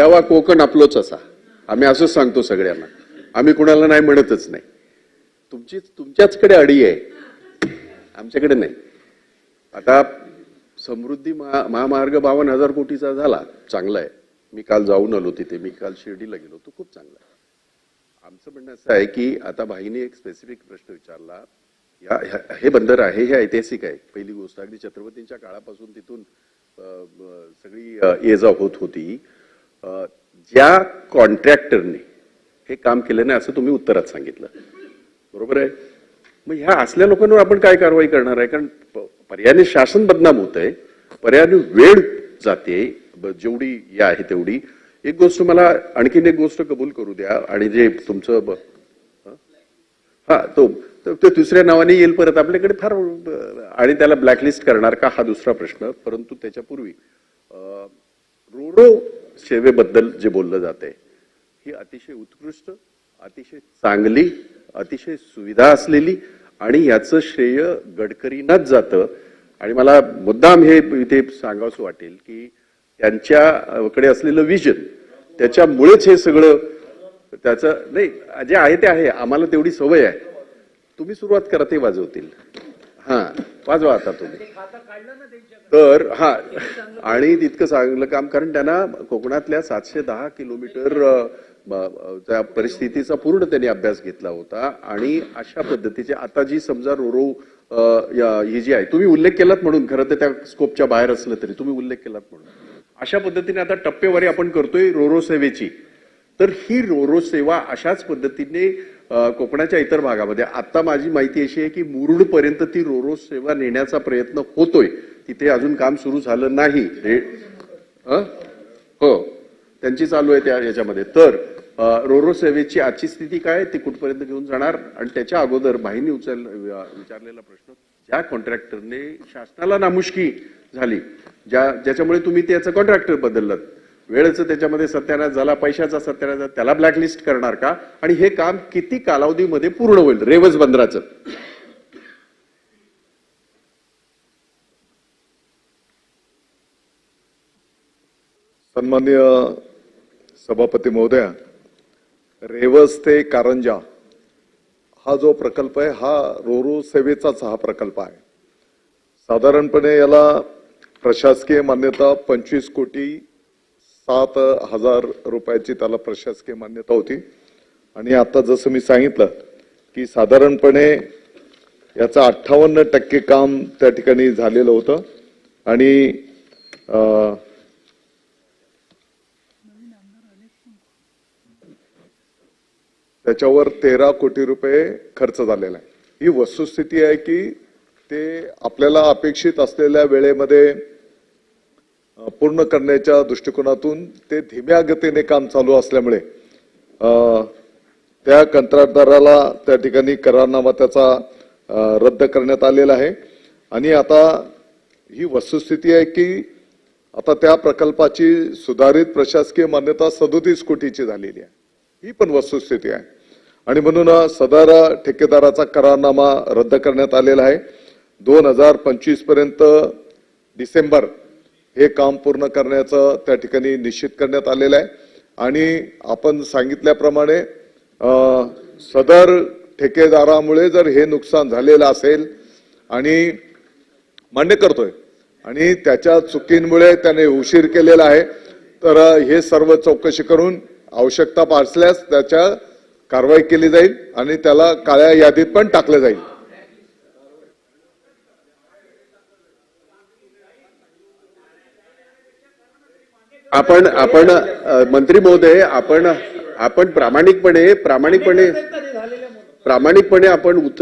तेव्हा कोकण आपलोच असा. आम्ही असंच सांगतो सगळ्यांना. आम्ही कुणाला नाही म्हणतच नाही. तुमची तुमच्याचकडे अडी आहे. आमच्याकडे नाही. आता समृद्धी महा महामार्ग बावन्न हजार कोटीचा झाला. चांगला आहे. मी काल जाऊन आलो तिथे. मी काल शिर्डीला गेलो. तो खूप चांगला आहे. आमचं म्हणणं असं आहे की आता भाईने एक स्पेसिफिक प्रश्न विचारला. या हे बंदर आहे हे ऐतिहासिक आहे. पहिली गोष्ट अगदी छत्रपतींच्या काळापासून तिथून सगळी ये जा होत होती. ज्या कॉन्ट्रॅक्टरने हे काम केलं नाही असं तुम्ही उत्तरात सांगितलं. बरोबर आहे? मग ह्या असल्या लोकांवर आपण काय कारवाई करणार आहे? कारण पर्यायाने शासन बदनाम होत आहे पर्यायाने वेळ जाते जेवढी या आहे तेवढी. एक गोष्ट मला आणखीन एक गोष्ट कबूल करू द्या आणि जे तुमचं हा? तो तो दुसऱ्या नावाने येईल परत आपल्याकडे फार आणि त्याला ब्लॅकलिस्ट करणार का हा दुसरा प्रश्न परंतु त्याच्यापूर्वी अ, सेवेबद्दल जे बोललं जाते ही अतिशय उत्कृष्ट अतिशय चांगली अतिशय सुविधा असलेली आणि याचं श्रेय गडकरींनाच जातं. आणि मला मुद्दाम हे इथे सांगावंसं वाटेल की त्यांच्याकडे असलेलं विजन त्याच्यामुळेच हे सगळं त्याचं नाही जे आहे ते आहे आम्हाला तेवढी सवय आहे. तुम्ही सुरुवात करा ते वाजवतील. हां. वाजवा आता तुम्ही. तर हा आणि तितकं चांगलं काम कारण त्यांना कोकणातल्या सातशे दहा किलोमीटर त्या परिस्थितीचा पूर्ण त्यांनी अभ्यास घेतला होता. आणि अशा पद्धतीचे आता जी समजा रोरो ही जी आहे तुम्ही उल्लेख केलात म्हणून खरं तर त्या स्कोपच्या बाहेर असलं तरी तुम्ही उल्लेख केलात म्हणून. अशा पद्धतीने आता टप्पेवारी आपण करतोय रोरो सेवेची. तर ही रोरो सेवा अशाच पद्धतीने कोकणाच्या इतर भागामध्ये. आता माझी माहिती अशी आहे की मुरुड पर्यंत ती रोरो सेवा नेण्याचा प्रयत्न होतोय. तिथे अजून काम सुरू झालं नाही. हो त्यांची चालू आहे त्या याच्यामध्ये. तर रोरो सेवेची आजची स्थिती काय ती कुठपर्यंत घेऊन जाणार? आणि त्याच्या अगोदर भाईंनी उचल विचारलेला प्रश्न ज्या कॉन्ट्रॅक्टरने शासनाला नामुष्की झाली ज्या ज्याच्यामुळे तुम्ही त्याचं कॉन्ट्रॅक्टर बदललं वेळेचं त्याच्यामध्ये सत्यानाश झाला पैशाचा सत्यानाश झाला त्याला ब्लॅकलिस्ट करणार का? आणि हे काम किती कालावधीमध्ये पूर्ण होईल? रेवज बंदराचं. सन्मान्य सभापती महोदया रेवस ते कारंजा हा जो प्रकल्प आहे हा रोरो सेवेचाच हा प्रकल्प आहे. साधारणपणे याला प्रशासकीय मान्यता पंचवीस कोटी सात हजार रुपयाची त्याला प्रशासकीय मान्यता होती. आणि आता जसं मी सांगितलं की साधारणपणे याचं अठ्ठावन्न टक्के काम त्या ठिकाणी झालेलं होतं. आणि त्याच्यावर तेरा कोटी रुपये खर्च झालेला आहे. ही वस्तुस्थिती आहे की ते आपल्याला अपेक्षित असलेल्या वेळेमध्ये पूर्ण करण्याच्या दृष्टिकोनातून ते धीम्या गतीने काम चालू असल्यामुळे त्या कंत्राटदाराला त्या ठिकाणी करारनामा त्याचा रद्द करण्यात आलेला आहे. आणि आता ही वस्तुस्थिती आहे की आता त्या प्रकल्पाची सुधारित प्रशासकीय मान्यता सदोतीस कोटीची झालेली आहे. ही पण वस्तुस्थिती आहे. आणि म्हणून सदर ठेकेदाराचा करारनामा रद्द करण्यात आलेला आहे. दोन हजार पंचवीसपर्यंत डिसेंबर हे काम पूर्ण करण्याचं त्या ठिकाणी निश्चित करण्यात आलेलं आहे. आणि आपण सांगितल्याप्रमाणे सदर ठेकेदारामुळे जर हे नुकसान झालेलं असेल आणि मान्य करतोय आणि त्याच्या चुकींमुळे त्याने उशीर केलेला आहे तर हे सर्व चौकशी करून आवश्यकता पासल्यास त्याच्या कारवाई केली जाईल आणि त्याला काळ्या यादीत पण टाकलं जाईल. आपण आपण मंत्री महोदय आपण आपण प्रामाणिकपणे प्रामाणिकपणे प्रामाणिकपणे आपण उत्तर